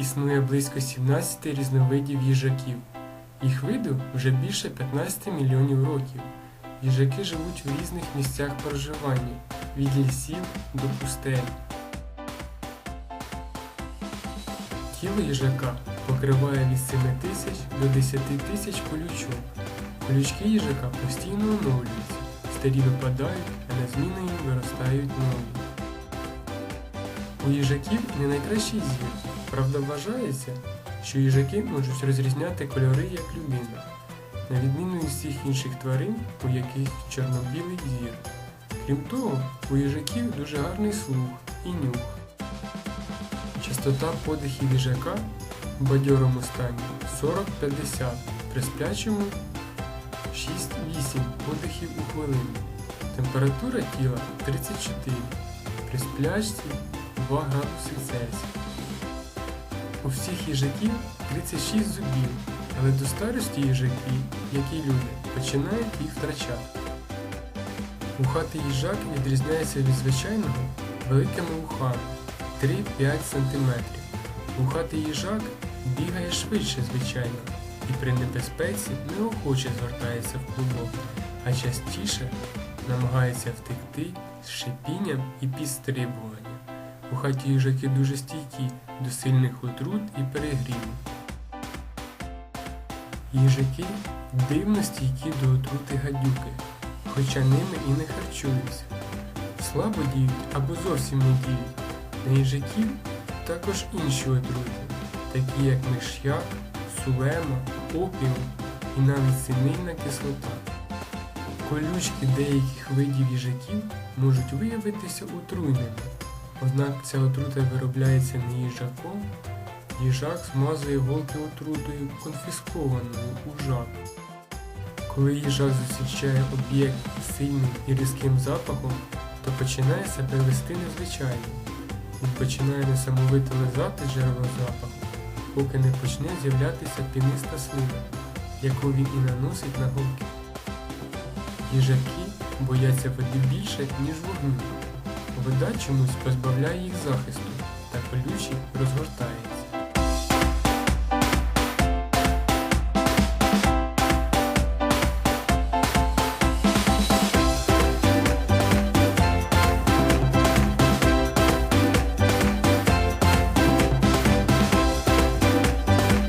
існує близько 17 різновидів їжаків. Їх виду вже більше 15 мільйонів років. Їжаки живуть в різних місцях проживання від лісів до пустель. Тіло їжака покриває від 7 тисяч до 10 тисяч колючок. Колючки їжака постійно оновлюються, старі випадають, а на зміну їм виростають нові. У їжаків не найкращий зір. Правда, вважається, що їжаки можуть розрізняти кольори як людина, на відміну від всіх інших тварин, у яких чорно-білий зір. Крім того, у їжаків дуже гарний слух і нюх. Частота подихів їжака в бадьорому стані 40-50, при сплячому 6-8 подихів у хвилину. Температура тіла 34, при сплячці 2 градуси Цельсія. У всіх їжаків 36 зубів, але до старості їжаки, як і люди, починають їх втрачати. Вухатий їжак відрізняється від звичайного великими вухами 3-5 см. Вухатий їжак бігає швидше звичайного і при небезпеці неохоче згортається в клубок, а частіше намагається втекти з шипінням і підстрибуванням. Вухаті їжаки дуже стійкі до сильних отрут і перегріву. Їжаки дивно стійкі до отрути гадюки, хоча ними і не харчуються. Слабо діють або зовсім не діють. На їжаків також інші отрути, такі як миш'як, сулема, опіум і навіть синильна кислота. Колючки деяких видів їжаків можуть виявитися отруйними, однак ця отрута виробляється не їжаком, їжак змазує голки отрутою конфіскованою у жаку. Коли їжак зустрічає об'єкт з сильним і різким запахом, то починає себе вести незвичайно. Він починає несамовито лизати джерело запаху, поки не почне з'являтися піниста слина, яку він і наносить на голки. Їжаки бояться води більше, ніж вогню. Вода чомусь позбавляє їх захисту та колючі розгортає.